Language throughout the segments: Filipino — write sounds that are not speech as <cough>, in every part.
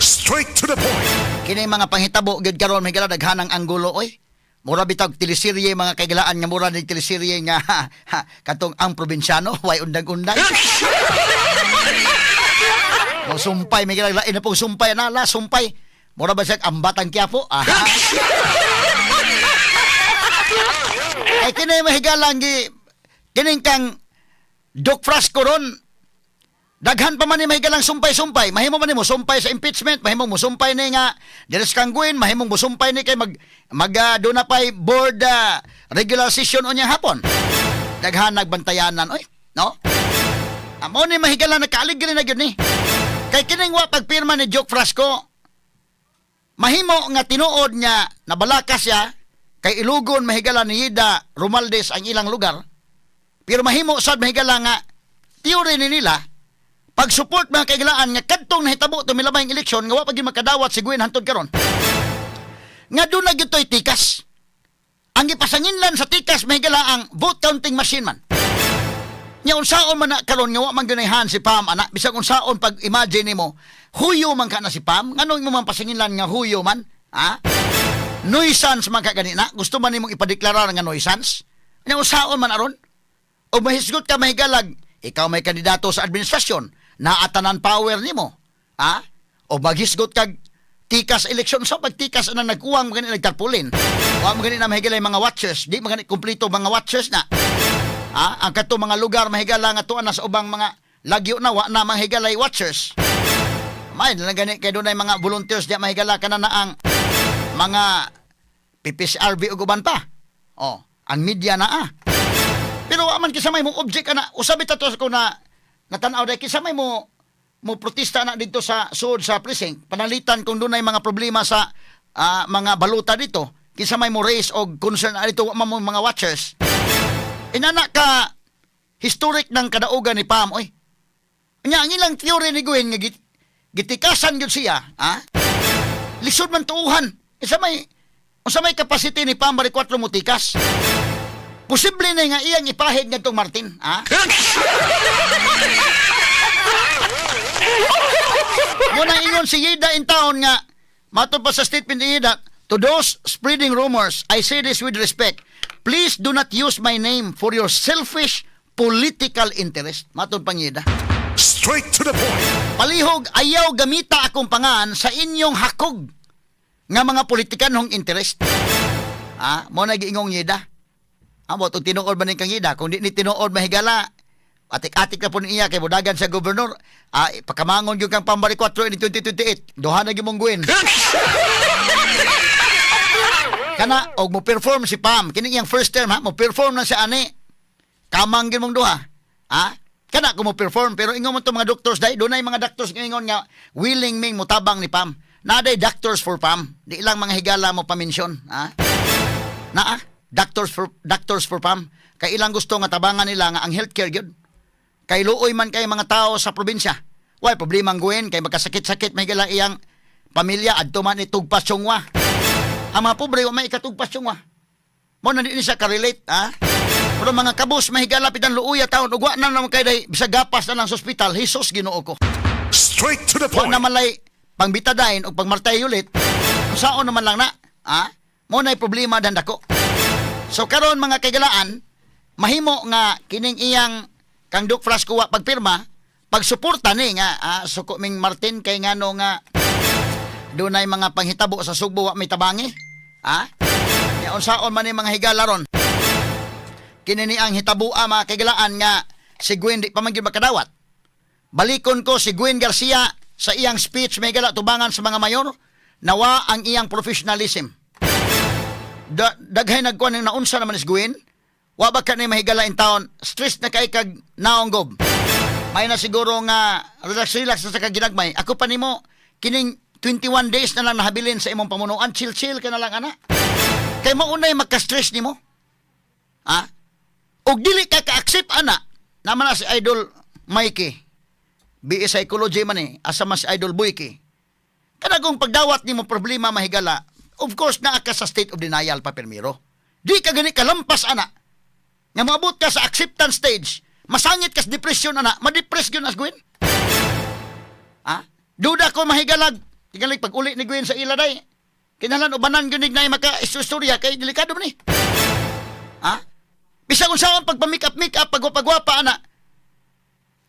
Straight to the point. Kini mga panghitabo gyud karon may gala daghanang anggulo oy. Mura bitag teleserye mga kaigalaan nga mura ni teleserye nga ha, katong ang probinsyano <laughs> way undang-undang. Mo sumpay may gala lain na pong sumpay na la sumpay. Mura ba siya ang batang Quiapo? Ah. Ay kini mahigalang gi kining kang Doc Frasco ron Daghan pa man ni mahigalang sumpay-sumpay. Mahimo man nimo sumpay sa impeachment, mahimo mo sumpay ni nga Deres Kangguin, mahimo mo sumpay ni kay mag mag uh, do na pay board uh, regular session unya hapon. Daghan nagbantayanan oy, no? Amo ni mahigalang nakaaligri na gyud ni. Kay kining wa pagpirma ni Joke Frasco. Mahimo nga tinuod niya nabalakas siya kay ilugon mahigalan ni Ida Romaldes ang ilang lugar. Pero mahimo sad mahigala nga teori ni nila pag support mga kaigalaan nga kadtong nahitabo tumilabay ang eleksyon nga wa pag makadawat si Gwen hantod karon. Nga doon na gito'y tikas. Ang ipasanginlan sa tikas mahigala ang vote counting machine man. Nya unsaon man na karon nga wa man ganahan si Pam ana. Bisag unsaon pag imagine nimo huyo man ka na si Pam? Nganong mo man pasanginlan nga huyo man ha? Nuisance man ka ganina? Gusto man nimong ipadeklara nga nuisance? Nya unsaon man aron? O mahisgot ka mahigalag ikaw may kandidato sa administrasyon naatanan power nimo. Ha? O maghisgot kag tikas eleksyon. Sa pagtikas na nagkuwang mga nagtarpulin. Wa mo gani na mahigalay mga watchers. Di magani kompleto mga watchers na. Ha? Ang kato mga lugar mahigala nga tuan na sa ubang mga lagyo na wa na mahigalay watchers. May na gani kay dunay mga volunteers di mahigala kana na ang mga PPCRB ug uban pa. Oh ang media na ah. Pero aman kisamay mo object ana usabi ta to ko na natanaw dai kisamay mo mo protesta na dito sa sud sa precinct. Panalitan kung dunay mga problema sa ah, mga baluta dito. Kisamay mo raise og concern dito wa mga watchers. Inana ka historic ng kadaugan ni Pam oy. Nya ang ilang theory ni Gwen nga git, gitikasan gyud siya ha? Lisod man tuuhan. Isa may unsa may capacity ni Pam bari 4 mutikas Posible na nga iyang ipahig nga itong Martin, ha? <laughs> Muna ingon si Yida in town nga, matod pa sa statement ni Yida, To those spreading rumors, I say this with respect. Please do not use my name for your selfish political interest. Matod pang Yida. Straight to the point. Palihog, ayaw gamita akong pangan sa inyong hakog nga mga politikanhong interest. Ha? Mo na giingong Yida. Amo tong tinuod man ning kangida kung di ni tinuod mahigala. Atik-atik na po niya kay budagan sa gobernador ah, pakamangon gyud kang pambari 4 in 2028 duha na gyud mong <laughs> kana og mo perform si Pam. Kini iyang first term ha? Mo perform na sa ani. Kamang gyud mong duha ha? Kana ko mo perform pero ingon mo to mga doctors dai dunay mga doctors nga ingon nga willing ming mutabang ni Pam. Naday doctors for Pam. Di lang mga higala mo pamensyon ha? Naa doctors for doctors for PAM kay ilang gusto nga tabangan nila nga ang healthcare gyud kay luoy man kay mga tao sa probinsya why problema ang guwen kay magkasakit-sakit may gala iyang pamilya adto man itugpas syungwa ang mga pobre wa may ikatugpas syungwa mo na di ni siya ka-relate ha pero mga kabus mahigala pitan luuya taon ug wa na naman kay day bisag gapas na lang sa ospital Hesus Ginoo ko Straight to the Wa point. na malay pangbitadain o pagmartay ulit. Saon naman lang na. Ha? Mo na'y problema dan dako. So karon mga kaigalaan, mahimo nga kining iyang kang Duke Frasco pagpirma, pagsuporta ni nga ah, suko ming Martin kay ngano nga dunay mga panghitabo sa Sugbo wa may tabangi. Ha? Ya unsaon man ni mga higala ron. Kini ni ang hitabua mga kaigalaan nga si Gwen di pa makadawat. Balikon ko si Gwen Garcia sa iyang speech may gala tubangan sa mga mayor nawa ang iyang professionalism. Da, daghay nagkuan ng naunsa naman is Gwen. Wa ba ka ni mahigala in town stress na kay kag naong gob. May na siguro nga relax relax na sa kaginagmay. Ako pa nimo kining 21 days na lang nahabilin sa imong pamunuan chill chill ka na lang ana. Kay mo unay magka-stress nimo. Ha? Og dili ka ka-accept ana naman na si Idol Mikey. BA Psychology man eh, asa mas Idol Boyki. Kada kung pagdawat nimo problema mahigala, of course naa ka sa state of denial pa permiro. Di ka gani kalampas ana. Nga maabot ka sa acceptance stage, masangit ka sa depression ana, ma-depress gyud as Gwen. Ha? Duda ko mahigalag Tingali pag uli ni Gwen sa ila day. Kinalan ubanan gyud na maka istorya kay delikado man ni. Ha? Bisa kung saan pagpa-make up make up pagwapa-gwapa ana.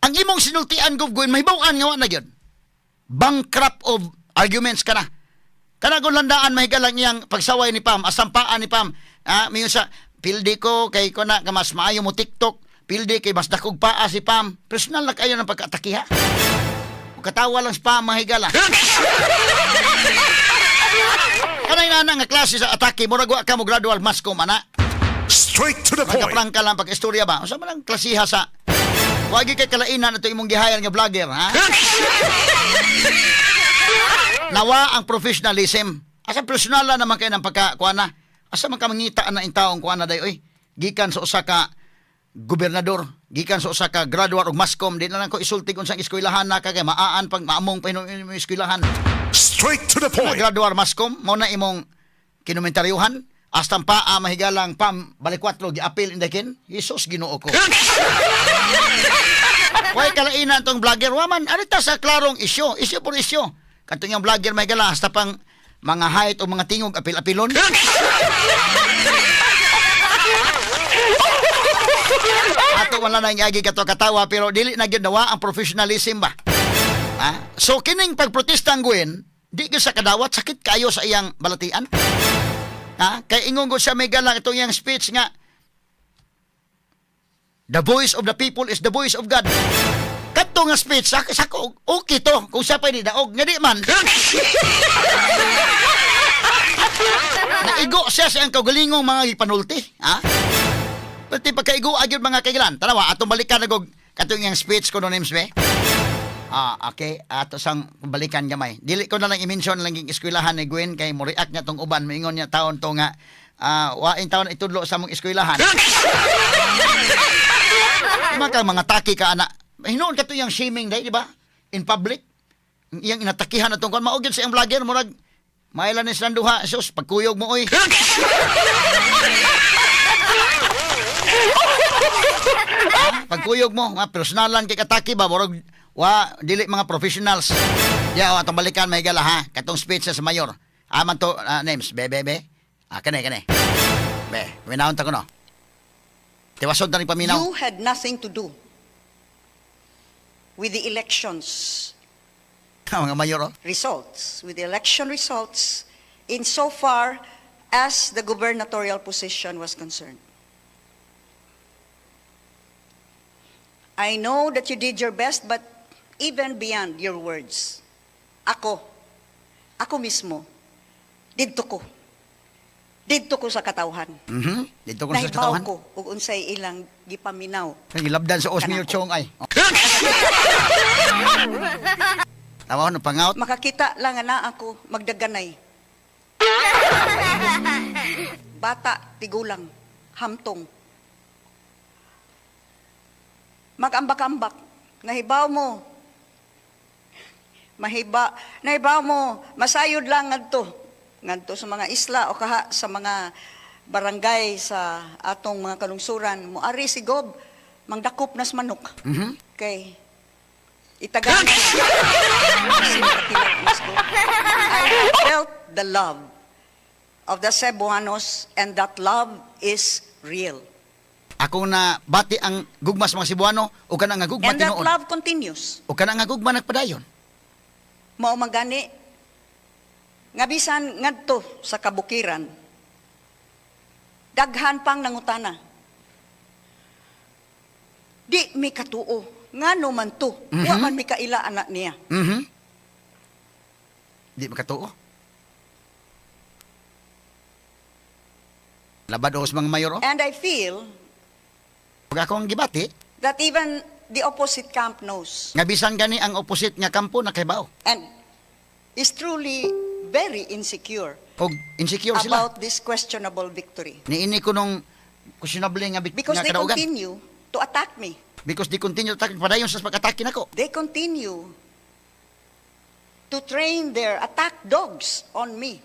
Ang imong sinultian gov Gwen mahibaw-an nga wa na gyud. Bankrupt of arguments ka na. Kana kung landaan mahiga lang iyang pagsaway ni Pam, asampaan ni Pam. Ah, miyo sa pildi ko kay ko na mas maayo mo TikTok. Pildi kay mas dakog paa si Pam. Personal na kayo ng pagkatakiha. Katawa lang sa Pam mahigala. <laughs> Kanay na nga klase sa atake mo nagwa ka mo gradual mascom ana. Straight to the point. Lang pag istorya ba? Unsa man ang klasiha sa Wagi kay kalainan ato imong gihayan nga vlogger, ha? <laughs> Nawa ang professionalism. Asa personal na naman kayo ng pagka kuana. Asa man ka mangita na in taong kuana day oy. Gikan sa usa ka gobernador, gikan sa usa ka graduate og mascom, di na lang ko isulti kung sa eskwelahan na ka kay maaan pag maamong pa imong eskwelahan. Straight to the point. graduar mascom, mo na imong kinomentaryuhan, hasta pa ah, mahigalang pam balikwatlo giapil indakin. Jesus Ginoo ko. <laughs> Way kalainan tong vlogger waman arita sa klarong isyo, isyo por isyo. Katong yung vlogger mahigala hasta pang mga height o mga tingog apil-apilon. <laughs> Ato wala na yung agi kato katawa pero dili na gyud nawa ang professionalism ba. Ha? So kining pagprotesta ang Gwen, di sa kadawat sakit kayo sa iyang balatian. Ha? Kay ingon ko siya may galang itong iyang speech nga The voice of the people is the voice of God. Kato nga speech, sa, sa okay to, kung pa ni daog, nga di man. <laughs> Naigo siya sa ang kaugalingong mga ipanulti. Ha? Pati pagkaigo agad mga kailan. Tanawa, atong balikan na gog katong iyang speech ko no names be. Ah, okay. Ato sang balikan gamay. Dili ko na lang i-mention lang yung eskwelahan ni Gwen kay mo react niya tong uban moingon niya taon to nga ah waing taon itudlo sa mong eskwelahan. <laughs> Mga mga taki ka ana. Hinoon ka to yung shaming day, di ba? In public. Iyang inatakihan na tungkol maugid sa iyang vlogger murag Mailan ni duha, sus, pagkuyog mo oy. Ah, <laughs> pagkuyog mo, nga personalan kay kataki ba murag wa dili mga professionals. Ya, atong balikan may gala ha. Katong speech sa mayor. Aman to ah, names, be be be. Ah, kane kane. Be, minahon ta ko no. Tiwasod na ni paminaw. You had nothing to do with the elections mga mayor oh. results, with the election results, insofar as the gubernatorial position was concerned. I know that you did your best, but even beyond your words, ako, ako mismo, didto ko. Didto ko sa katawhan. Mhm. Dito ko sa Nahibaw katawan. ko ug unsay ilang gipaminaw. Ilabdan sa Osmir Kanako. Chong ay. Tawa no pangout. Makakita lang na ako magdaganay. Bata, tigulang, hamtong. Mag-ambak-ambak. Nahibaw mo. Mahiba, nahibaw mo, masayod lang ngadto. Ngadto sa mga isla o kaha sa mga barangay sa atong mga kalungsuran. Muari si Gob, mangdakop nas manok. Mhm. Kay itagaan na. Sinakatilag mas Gob. I felt the love of the Cebuanos and that love is real. Ako na bati ang gugmas mga Cebuano o kana nga gugma And that love continues. O kana nga gugma nagpadayon. Mao magani nga bisan ngadto sa kabukiran daghan pang nangutana di mi katuo ngano man to wa Mhm. man mi kaila anak niya Mhm. Di makatuo. Labad os mga mayor oh. and i feel Pag ako ang gibati, that even the opposite camp knows nga bisan gani ang opposite nga kampo na kahibaw. and is truly very insecure Og insecure sila. about this questionable victory Niini ko nung questionable nga bit because nga they kadaugan. continue to attack me Because di continue attack padayon sa pag-atake nako. they continue to train their attack dogs on me.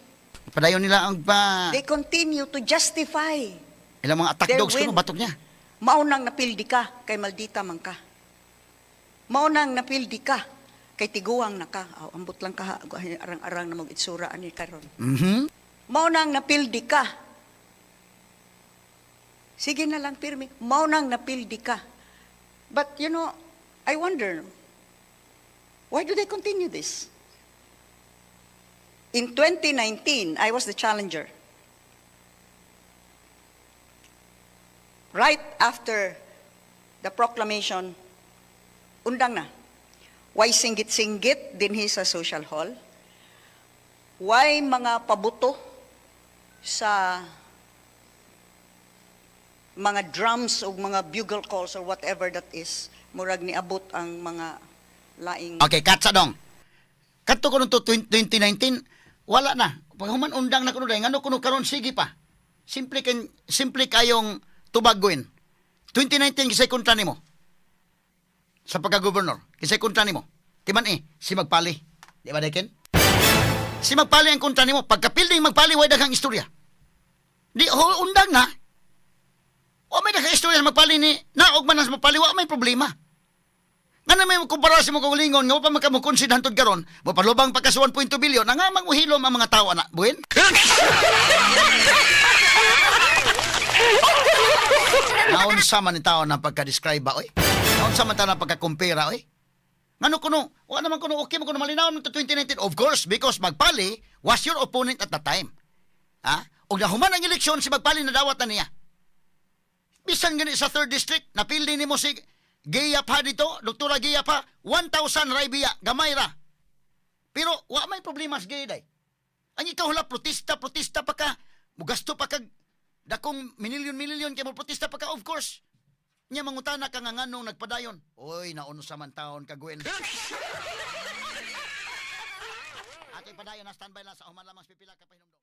Padayon nila ang pa They continue to justify. ilang mga attack Their dogs win. kuno batok niya. Maunang napildi ka, kay maldita man ka. Maunang napildi ka, kay tiguang na ka. Aw, ambot lang ka. Arang-arang na mag itsura ani karon. Mhm. Mao nang napildi ka. Sige na lang pirmi. Mao nang napildi ka. But you know, I wonder, why do they continue this? In 2019, I was the challenger. Right after the proclamation, undang na. Why singgit-singgit dinhi sa social hall? Why mga pabuto sa mga drums o mga bugle calls or whatever that is, murag ni abot ang mga laing Okay, katsa dong. Kadto kuno to 20- 2019, wala na. Pag human undang na kuno dai, ngano kuno karon sige pa. Simple kan simple kayong tubagguin. 2019 kisay kontra nimo. Sa pagka-gobernador, kisay kontra nimo. Timan eh, si Magpali. Di ba Deken? Si Magpali ang kontra nimo. Pagka-building Magpali, way daghang istorya. Di, undang na. O may daghang istorya sa Magpali ni, naog man na sa Magpali, wa may problema. Nga na may kumpara sa mga kulingon, nga pa makamukonsid hantod karon, mo palubang pagka sa 1.2 bilyon, na nga manguhilom ang mga tao na, buhin? <laughs> Naon sa man ni tao na pagka-describe ba, oy? Naon sa man tao na pagka-compare, oy? Ngano kuno, wa naman kuno okay mo kuno malinaw nito 2019. Of course, because Magpali was your opponent at the time. Ha? O nahuman ang eleksyon si Magpali na dawat na niya. Bisan gani sa 3rd district, napildi nimo si Gaya pa dito, Doktora Gaya pa, 1,000 Raibia, gamay ra. Pero wa may problema sa Gaya day. Ang ikaw hula, protesta, protesta pa ka, mugasto pa kag dakong minilyon-milyon kay mo protesta pa ka, of course. Nya mangutana ka nga nganong nagpadayon. Oy, nauno sa man taon ka Gwen. <laughs> Ato'y padayon na standby lang sa human lamang pipila ka pahinomdo.